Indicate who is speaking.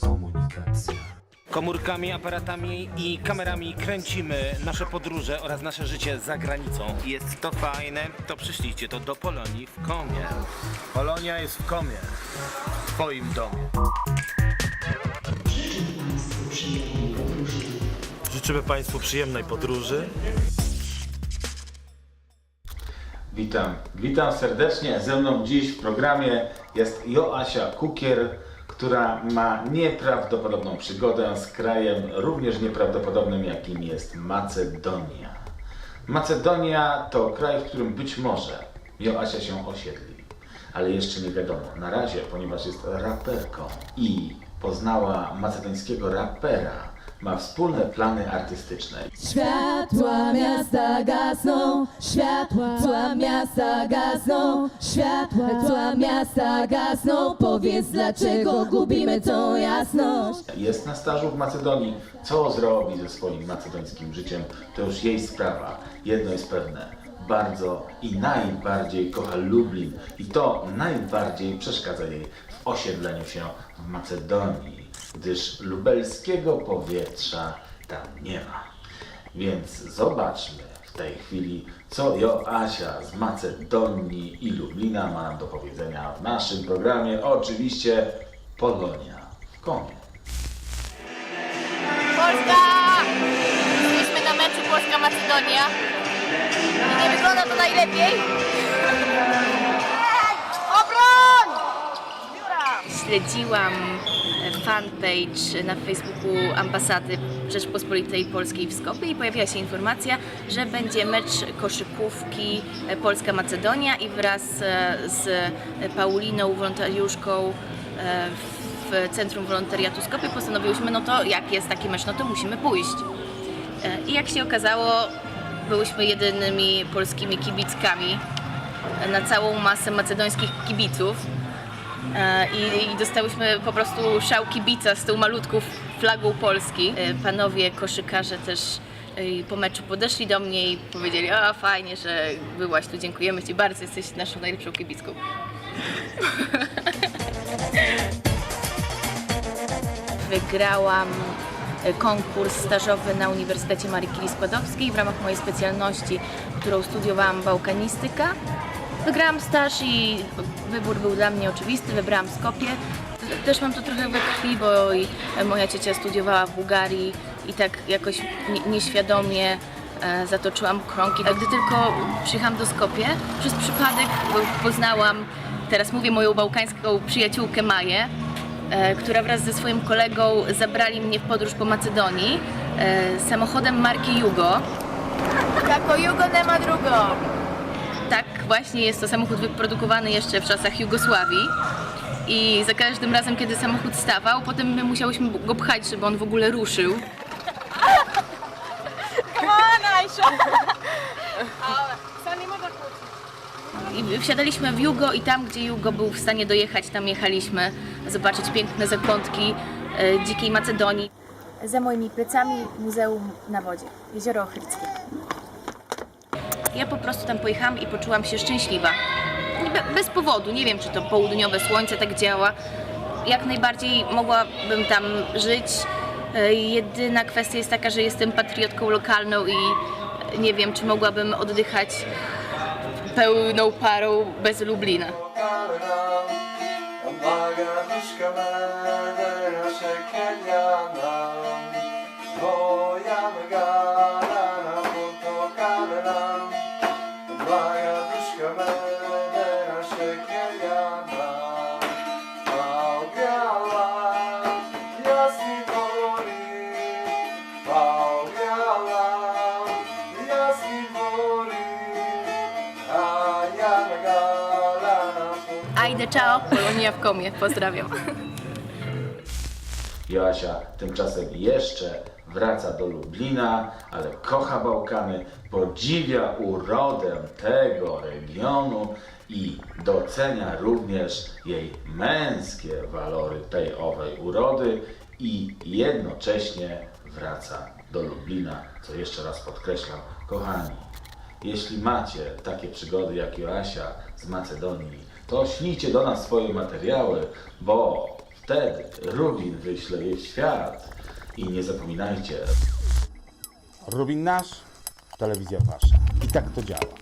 Speaker 1: Komunikacja.
Speaker 2: Komórkami, aparatami i kamerami kręcimy nasze podróże oraz nasze życie za granicą. Jest to fajne, to przyszlijcie to do Polonii w Komie. Polonia jest w Komie, w twoim domie.
Speaker 3: Życzymy Państwu przyjemnej podróży.
Speaker 4: Witam, witam serdecznie. Ze mną dziś w programie jest Joasia Kukier, która ma nieprawdopodobną przygodę z krajem również nieprawdopodobnym, jakim jest Macedonia. Macedonia to kraj, w którym być może Joasia się osiedli, ale jeszcze nie wiadomo. Na razie, ponieważ jest raperką i poznała macedońskiego rapera, ma wspólne plany artystyczne.
Speaker 5: Światła miasta gasną, światła miasta gasną, światła miasta gasną. Powiedz dlaczego gubimy tą jasność.
Speaker 4: Jest na stażu w Macedonii. Co zrobi ze swoim macedońskim życiem, to już jej sprawa. Jedno jest pewne. Bardzo i najbardziej kocha Lublin i to najbardziej przeszkadza jej w osiedleniu się w Macedonii, gdyż lubelskiego powietrza tam nie ma. Więc zobaczmy w tej chwili, co Joasia z Macedonii i Lublina ma nam do powiedzenia w naszym programie. Oczywiście Polonia w Komie.
Speaker 6: Polska! Jesteśmy na meczu Polska-Macedonia. I nie wygląda to najlepiej. Obroń!
Speaker 7: Śledziłam fanpage na Facebooku ambasady Rzeczpospolitej Polskiej w Skopie i pojawiła się informacja, że będzie mecz koszykówki Polska-Macedonia i wraz e, z Pauliną, wolontariuszką e, w Centrum Wolontariatu Skopie postanowiłyśmy, no to jak jest taki mecz, no to musimy pójść. E, I jak się okazało, byłyśmy jedynymi polskimi kibickami na całą masę macedońskich kibiców. E, I, I dostałyśmy po prostu szał kibica z tą malutką flagą Polski. E, Panowie koszykarze też e, po meczu podeszli do mnie i powiedzieli, a fajnie, że byłaś tu, dziękujemy Ci bardzo, jesteś naszą najlepszą kibicką. Wygrałam konkurs stażowy na Uniwersytecie Marii Curie Skłodowskiej w ramach mojej specjalności, którą studiowałam bałkanistyka. Wygrałam staż i wybór był dla mnie oczywisty, wybrałam Skopie. Też mam to trochę we krwi, bo moja ciocia studiowała w Bułgarii i tak jakoś nie, nieświadomie e, zatoczyłam krągi. A gdy tylko przyjechałam do Skopie, przez przypadek poznałam, teraz mówię, moją bałkańską przyjaciółkę Maję, e, która wraz ze swoim kolegą zabrali mnie w podróż po Macedonii e, samochodem marki Jugo.
Speaker 6: Jako Jugo nie ma drugo.
Speaker 7: Właśnie jest to samochód wyprodukowany jeszcze w czasach Jugosławii. I za każdym razem, kiedy samochód stawał, potem my musiałyśmy go pchać, żeby on w ogóle ruszył. I wsiadaliśmy w Jugo i tam, gdzie Jugo był w stanie dojechać, tam jechaliśmy zobaczyć piękne zakątki e, dzikiej Macedonii. Za moimi plecami Muzeum na Wodzie, Jezioro Ochryckie. Ja po prostu tam pojechałam i poczułam się szczęśliwa. Be, bez powodu, nie wiem czy to południowe słońce tak działa. Jak najbardziej mogłabym tam żyć. E, Jedyna kwestia jest taka, że jestem patriotką lokalną i nie wiem czy mogłabym oddychać pełną parą bez Lublina.
Speaker 8: Blaga
Speaker 7: Ajde, ciao, Polonia w komie, pozdrawiam.
Speaker 4: Joasia tymczasem jeszcze wraca do Lublina, ale kocha Bałkany, podziwia urodę tego regionu i docenia również jej męskie walory tej owej urody i jednocześnie wraca do Lublina, co jeszcze raz podkreślam, kochani. Jeśli macie takie przygody jak Joasia z Macedonii, to ślijcie do nas swoje materiały, bo Wtedy Rubin wyśle je w świat. I nie zapominajcie,
Speaker 9: Rubin nasz, telewizja wasza. I tak to działa.